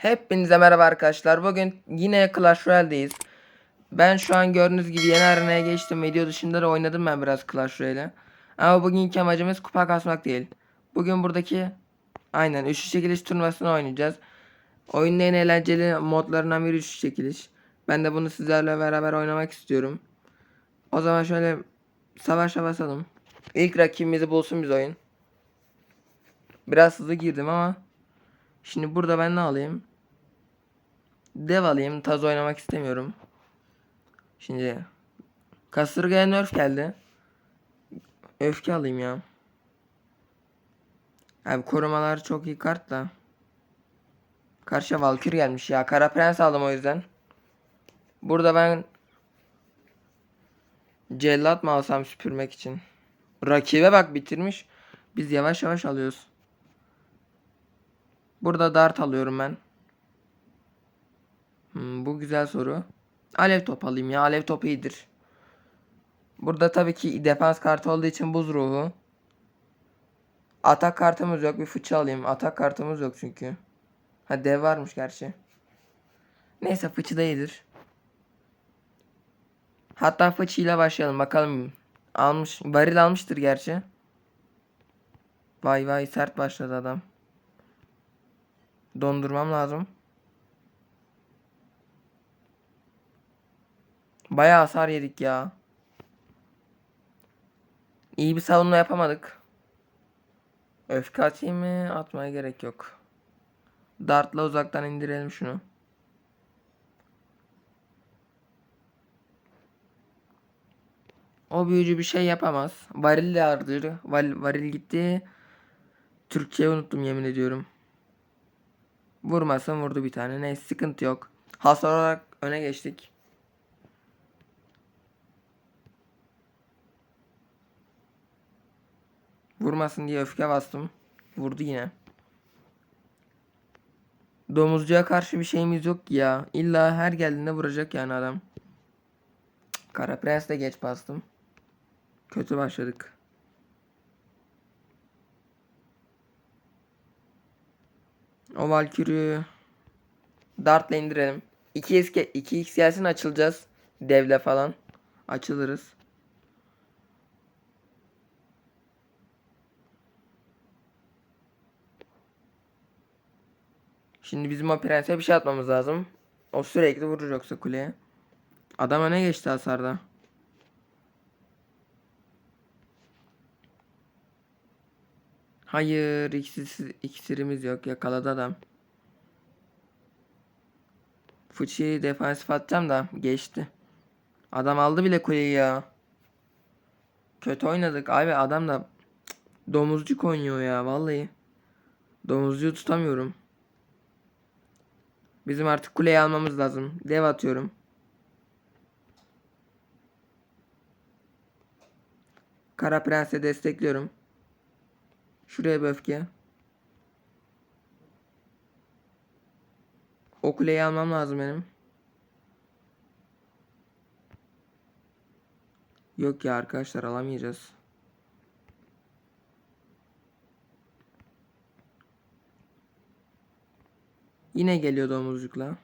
Hepinize merhaba arkadaşlar. Bugün yine Clash Royale'deyiz. Ben şu an gördüğünüz gibi yeni arenaya geçtim. Video dışında da oynadım ben biraz Clash Royale. Ama bugünkü amacımız kupa kasmak değil. Bugün buradaki aynen üçlü çekiliş turnuvasını oynayacağız. Oyunun en eğlenceli modlarından biri üçlü çekiliş. Ben de bunu sizlerle beraber oynamak istiyorum. O zaman şöyle savaşa basalım. İlk rakibimizi bulsun biz oyun. Biraz hızlı girdim ama Şimdi burada ben ne alayım? Dev alayım. Taz oynamak istemiyorum. Şimdi kasırgaya nerf geldi. Öfke alayım ya. Abi korumalar çok iyi kart da. Karşıya Valkyrie gelmiş ya. Kara Prens aldım o yüzden. Burada ben cellat mı alsam süpürmek için? Rakibe bak bitirmiş. Biz yavaş yavaş alıyoruz. Burada dart alıyorum ben. Hmm, bu güzel soru. Alev top alayım ya. Alev topu iyidir. Burada tabii ki defans kartı olduğu için buz ruhu. Atak kartımız yok. Bir fıçı alayım. Atak kartımız yok çünkü. Ha dev varmış gerçi. Neyse fıçı da iyidir. Hatta fıçıyla başlayalım. Bakalım. Almış. Varil almıştır gerçi. Vay vay sert başladı adam. Dondurmam lazım. Bayağı hasar yedik ya. İyi bir savunma yapamadık. Öfke atayım mı? Atmaya gerek yok. Dartla uzaktan indirelim şunu. O büyücü bir şey yapamaz. Varil de ardır. Varil, varil gitti. Türkçeyi unuttum yemin ediyorum. Vurmasın vurdu bir tane. Neyse sıkıntı yok. Hasar olarak öne geçtik. Vurmasın diye öfke bastım. Vurdu yine. Domuzcuya karşı bir şeyimiz yok ki ya. İlla her geldiğinde vuracak yani adam. Kara Prens de geç bastım. Kötü başladık. O Valkyrie'yi Dart'la indirelim. 2x, 2x gelsin açılacağız. Devle falan. Açılırız. Şimdi bizim o prense bir şey atmamız lazım. O sürekli vurur yoksa kuleye. Adam öne geçti hasarda. Hayır iksir, iksirimiz yok yakaladı adam. Fıçıyı defansif atacağım da geçti. Adam aldı bile kuleyi ya. Kötü oynadık abi adam da Cık, domuzcuk oynuyor ya vallahi. Domuzcuğu tutamıyorum. Bizim artık kuleyi almamız lazım. Dev atıyorum. Kara Prens'e destekliyorum. Şuraya bir öfke. O kuleyi almam lazım benim. Yok ya arkadaşlar alamayacağız. Yine geliyor domuzcukla.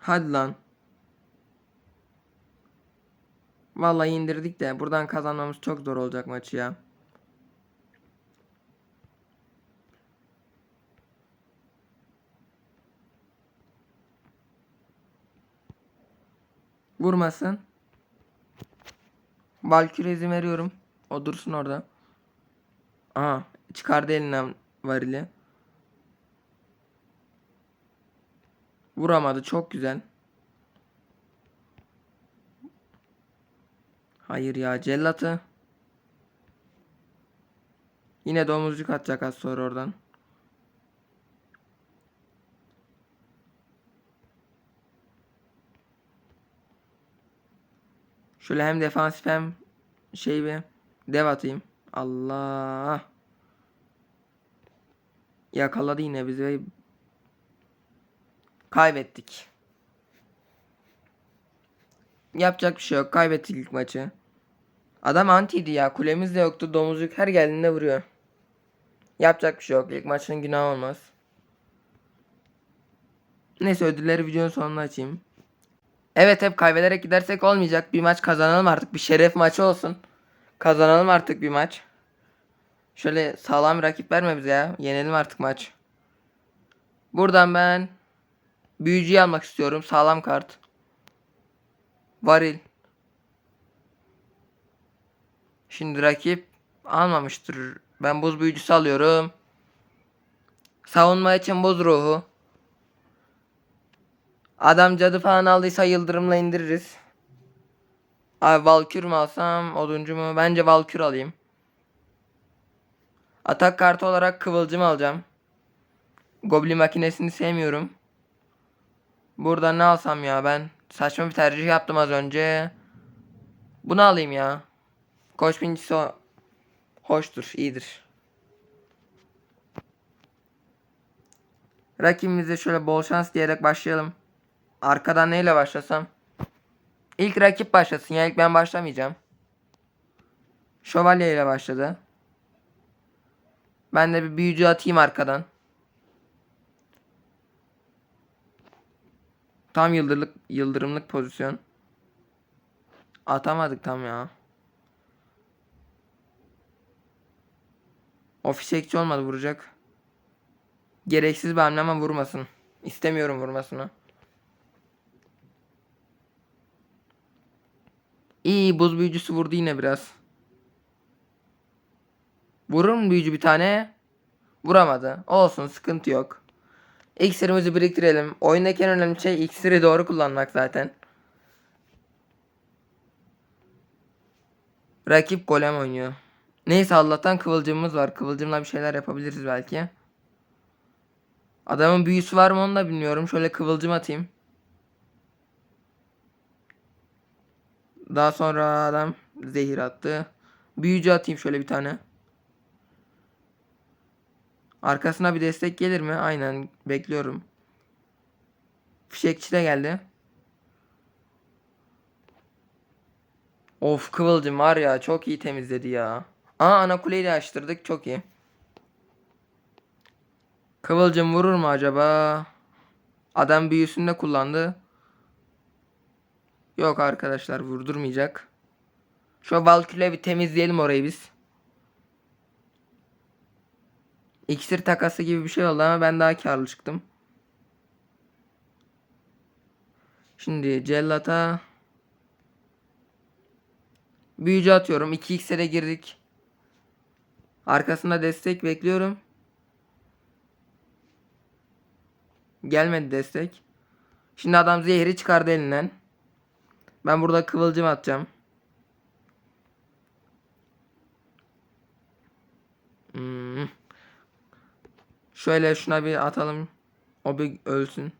Hadi lan. Vallahi indirdik de buradan kazanmamız çok zor olacak maçı ya. Vurmasın. Valkyrie izin veriyorum. O dursun orada. Aha çıkardı elinden varili. Vuramadı çok güzel. Hayır ya cellatı. Yine domuzcuk atacak az sonra oradan. Şöyle hem defansif hem şey bir dev atayım. Allah. Yakaladı yine bizi kaybettik. Yapacak bir şey yok. Kaybettik ilk maçı. Adam antiydi ya. Kulemiz de yoktu. Domuzcuk her geldiğinde vuruyor. Yapacak bir şey yok. İlk maçın günahı olmaz. Neyse ödülleri videonun sonuna açayım. Evet hep kaybederek gidersek olmayacak. Bir maç kazanalım artık. Bir şeref maçı olsun. Kazanalım artık bir maç. Şöyle sağlam bir rakip verme bize ya. Yenelim artık maç. Buradan ben büyücüyü almak istiyorum. Sağlam kart. Varil. Şimdi rakip almamıştır. Ben buz büyücüsü alıyorum. Savunma için buz ruhu. Adam cadı falan aldıysa yıldırımla indiririz. Abi Valkür mü alsam oduncu mu? Bence Valkür alayım. Atak kartı olarak kıvılcım alacağım. Goblin makinesini sevmiyorum. Burada ne alsam ya ben? Saçma bir tercih yaptım az önce. Bunu alayım ya. Koç binicisi o. Hoştur, iyidir. Rakibimize şöyle bol şans diyerek başlayalım. Arkadan neyle başlasam? İlk rakip başlasın ya ilk ben başlamayacağım. Şövalye ile başladı. Ben de bir büyücü atayım arkadan. Tam yıldırlık yıldırımlık pozisyon. Atamadık tam ya. O fişekçi olmadı vuracak. Gereksiz bir hamle ama vurmasın. İstemiyorum vurmasını. İyi buz büyücüsü vurdu yine biraz. Vurur mu büyücü bir tane? Vuramadı. Olsun sıkıntı yok. İksirimizi biriktirelim. Oyundaki en önemli şey iksiri doğru kullanmak zaten. Rakip golem oynuyor. Neyse Allah'tan kıvılcımımız var. Kıvılcımla bir şeyler yapabiliriz belki. Adamın büyüsü var mı onu da bilmiyorum. Şöyle kıvılcım atayım. Daha sonra adam zehir attı. Büyücü atayım şöyle bir tane. Arkasına bir destek gelir mi? Aynen bekliyorum. Fişekçi de geldi. Of Kıvılcım var ya çok iyi temizledi ya. Aa ana kuleyi de açtırdık çok iyi. Kıvılcım vurur mu acaba? Adam büyüsünü de kullandı. Yok arkadaşlar vurdurmayacak. Şu Valkür'le bir temizleyelim orayı biz. İksir takası gibi bir şey oldu ama ben daha karlı çıktım. Şimdi Cellat'a büyücü atıyorum. 2 x'e girdik. Arkasında destek bekliyorum. Gelmedi destek. Şimdi adam zehri çıkardı elinden. Ben burada kıvılcım atacağım. Hmm. Şöyle şuna bir atalım. O bir ölsün.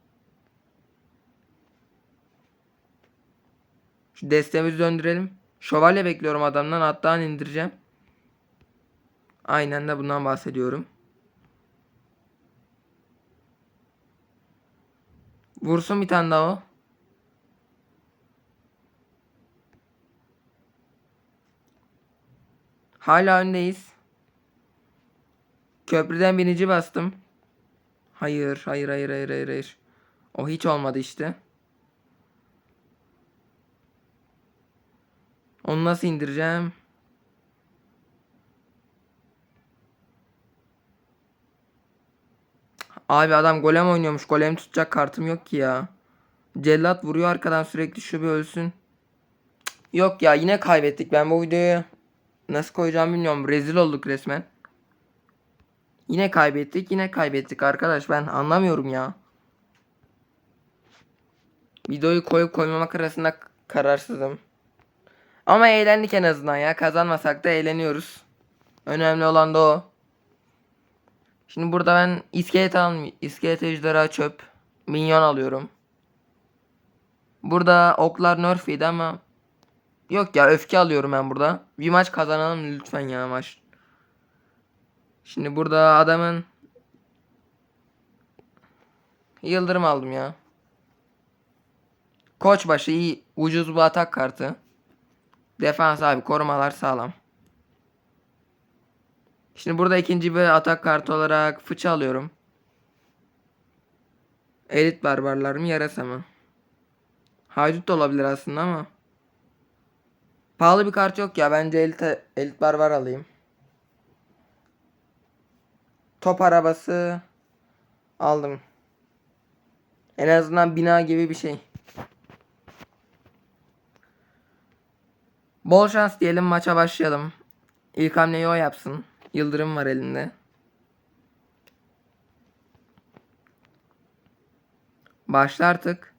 Şu destemizi döndürelim. Şövalye bekliyorum adamdan. Hatta indireceğim. Aynen de bundan bahsediyorum. Vursun bir tane daha o. Hala öndeyiz. Köprüden binici bastım. Hayır, hayır, hayır, hayır, hayır, hayır. O hiç olmadı işte. Onu nasıl indireceğim? Abi adam golem oynuyormuş. Golem tutacak kartım yok ki ya. Cellat vuruyor arkadan sürekli şu bir ölsün. Yok ya yine kaybettik. Ben bu videoyu nasıl koyacağımı bilmiyorum. Rezil olduk resmen. Yine kaybettik. Yine kaybettik arkadaş. Ben anlamıyorum ya. Videoyu koyup koymamak arasında kararsızım. Ama eğlendik en azından ya. Kazanmasak da eğleniyoruz. Önemli olan da o. Şimdi burada ben iskelet alım, iskelet ejderha çöp, minyon alıyorum. Burada oklar nerfiydi ama yok ya öfke alıyorum ben burada. Bir maç kazanalım lütfen ya maç. Şimdi burada adamın yıldırım aldım ya. Koçbaşı iyi ucuz bir atak kartı. Defans abi korumalar sağlam. Şimdi burada ikinci bir atak kartı olarak fıçı alıyorum. Elit barbarlar mı yarasa mı? Haydut da olabilir aslında ama. Pahalı bir kart yok ya. Bence elit, elit barbar alayım. Top arabası aldım. En azından bina gibi bir şey. Bol şans diyelim maça başlayalım. İlk hamleyi o yapsın. Yıldırım var elinde. Başla artık.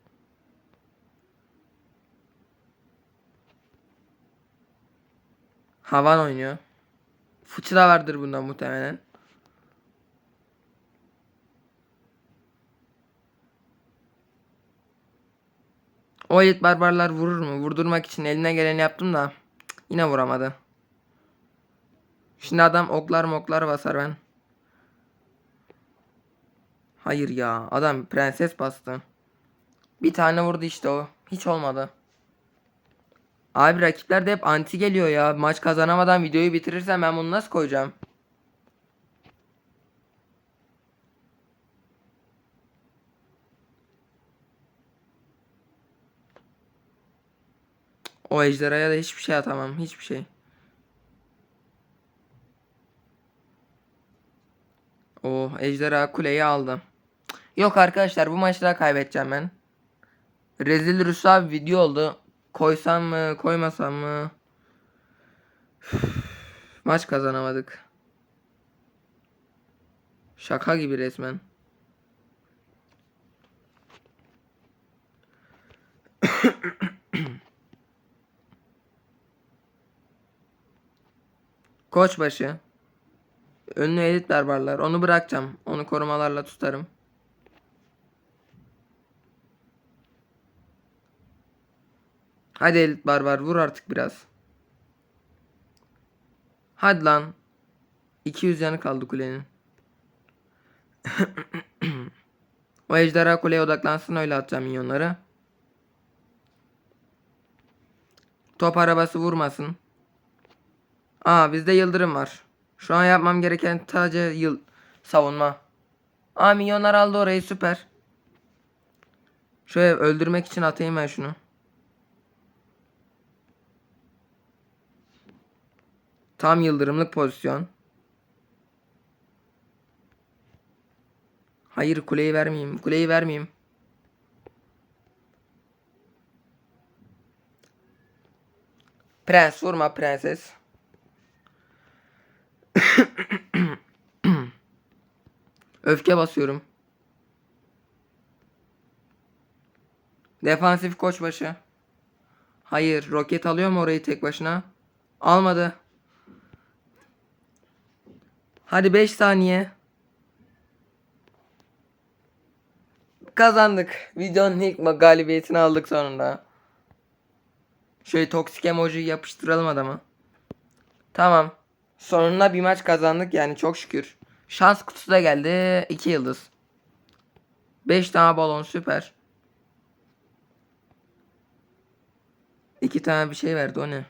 Havan oynuyor. Fıçı da vardır bunda muhtemelen. O elit barbarlar vurur mu? Vurdurmak için eline geleni yaptım da yine vuramadı. Şimdi adam oklar moklar basar ben. Hayır ya adam prenses bastı. Bir tane vurdu işte o. Hiç olmadı. Abi rakipler de hep anti geliyor ya. Maç kazanamadan videoyu bitirirsem ben bunu nasıl koyacağım? O ejderhaya da hiçbir şey atamam. Hiçbir şey. O ejderha kuleyi aldı. Yok arkadaşlar bu maçı da kaybedeceğim ben. Rezil Rüsa video oldu. Koysam mı koymasam mı? Maç kazanamadık. Şaka gibi resmen. Koçbaşı. Önlü elit barbarlar. Onu bırakacağım. Onu korumalarla tutarım. Hadi elit barbar vur artık biraz. Hadi lan. 200 yanı kaldı kulenin. o ejderha kuleye odaklansın öyle atacağım minyonları. Top arabası vurmasın. Aa bizde yıldırım var. Şu an yapmam gereken sadece yıl savunma. Aa milyonlar aldı orayı süper. Şöyle öldürmek için atayım ben şunu. Tam yıldırımlık pozisyon. Hayır kuleyi vermeyeyim. Kuleyi vermeyeyim. Prens vurma prenses. Öfke basıyorum. Defansif koçbaşı. Hayır, roket alıyor mu orayı tek başına? Almadı. Hadi 5 saniye. Kazandık. Videonun ilk galibiyetini aldık sonunda. Şöyle toksik emoji yapıştıralım adama. Tamam. Sonunda bir maç kazandık yani çok şükür. Şans kutusu da geldi. 2 yıldız. 5 tane balon süper. 2 tane bir şey verdi o ne?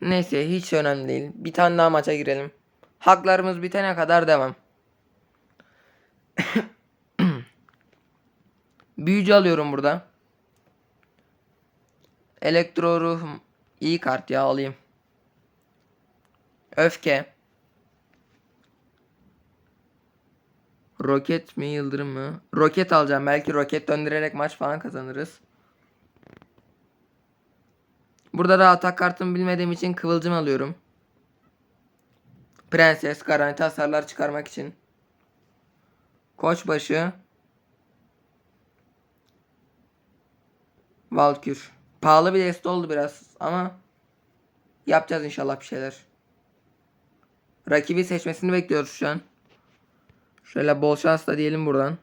Neyse hiç önemli değil. Bir tane daha maça girelim. Haklarımız bitene kadar devam. Büyücü alıyorum burada. Elektro ruh iyi kart ya alayım. Öfke. Roket mi yıldırım mı? Roket alacağım. Belki roket döndürerek maç falan kazanırız. Burada da atak kartımı bilmediğim için kıvılcım alıyorum. Prenses garanti hasarlar çıkarmak için. Koçbaşı. Valkür. Pahalı bir deste oldu biraz ama yapacağız inşallah bir şeyler. Rakibi seçmesini bekliyoruz şu an. Şöyle bol şans da diyelim buradan.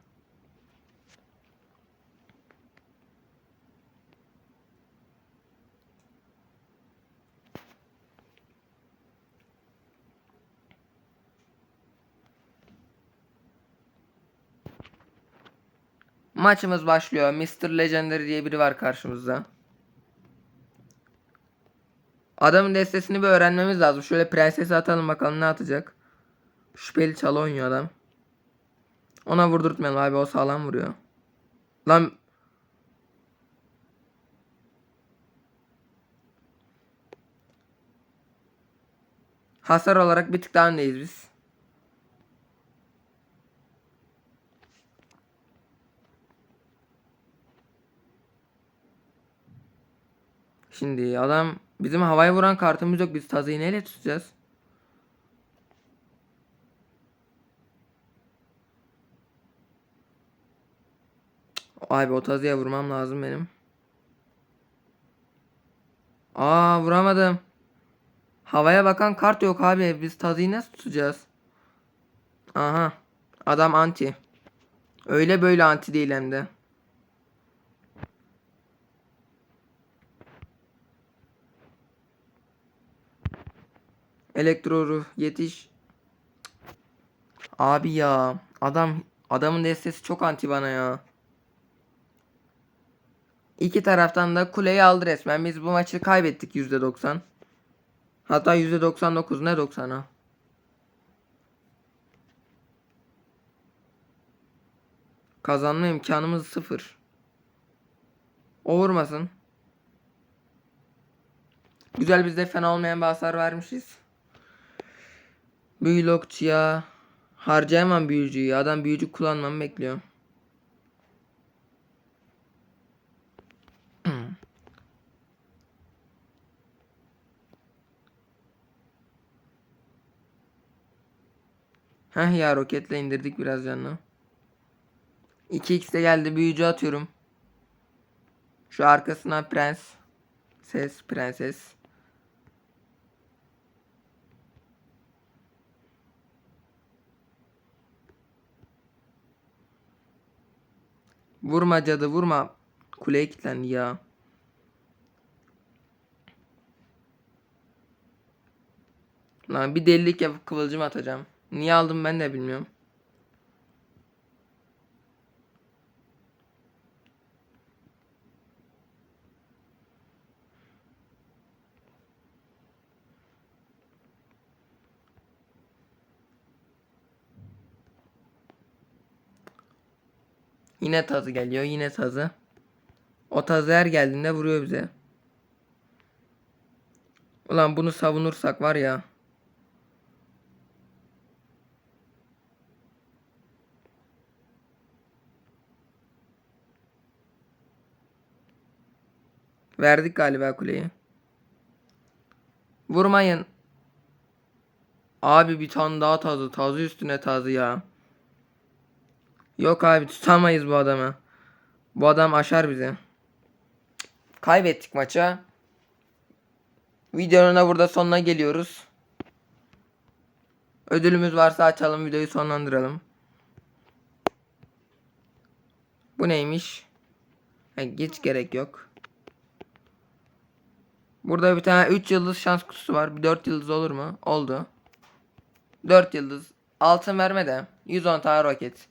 Maçımız başlıyor. Mr. Legendary diye biri var karşımızda. Adamın destesini bir öğrenmemiz lazım. Şöyle prensesi atalım bakalım ne atacak. Şüpheli çalı oynuyor adam. Ona vurdurtmayalım abi o sağlam vuruyor. Lan Hasar olarak bir tık daha öndeyiz biz. Şimdi adam bizim havaya vuran kartımız yok. Biz tazıyı neyle tutacağız? Abi o tazıya vurmam lazım benim. Aa vuramadım. Havaya bakan kart yok abi. Biz tazıyı nasıl tutacağız? Aha. Adam anti. Öyle böyle anti değil hem de. Elektro ruh yetiş. Abi ya. Adam adamın destesi çok anti bana ya. İki taraftan da kuleyi aldı resmen. Biz bu maçı kaybettik %90. Hatta %99 ne 90'a? Kazanma imkanımız sıfır. O vurmasın. Güzel bizde fena olmayan bir hasar vermişiz. Büyülokçuya harcayamam büyücüyü. Adam büyücü kullanmamı bekliyor. Heh ya roketle indirdik biraz canını. 2x de geldi büyücü atıyorum. Şu arkasına prens. Ses prenses. Vurma cadı vurma. Kuleye kilitlendi ya. Lan bir delilik yapıp kıvılcım atacağım. Niye aldım ben de bilmiyorum. Yine tazı geliyor. Yine tazı. O tazı her geldiğinde vuruyor bize. Ulan bunu savunursak var ya. Verdik galiba kuleyi. Vurmayın. Abi bir tane daha tazı. Tazı üstüne tazı ya. Yok abi tutamayız bu adamı. Bu adam aşar bizi. Kaybettik maça. Videonun da burada sonuna geliyoruz. Ödülümüz varsa açalım videoyu sonlandıralım. Bu neymiş? Hiç gerek yok. Burada bir tane 3 yıldız şans kutusu var. Bir 4 yıldız olur mu? Oldu. 4 yıldız. Altın verme de. 110 tane roket.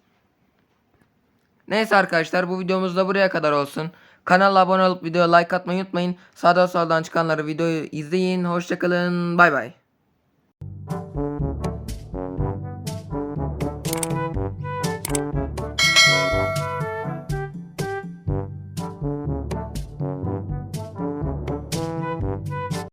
Neyse arkadaşlar bu videomuz da buraya kadar olsun. Kanala abone olup videoya like atmayı unutmayın. Sağdan soldan çıkanları videoyu izleyin. Hoşçakalın. Bay bay.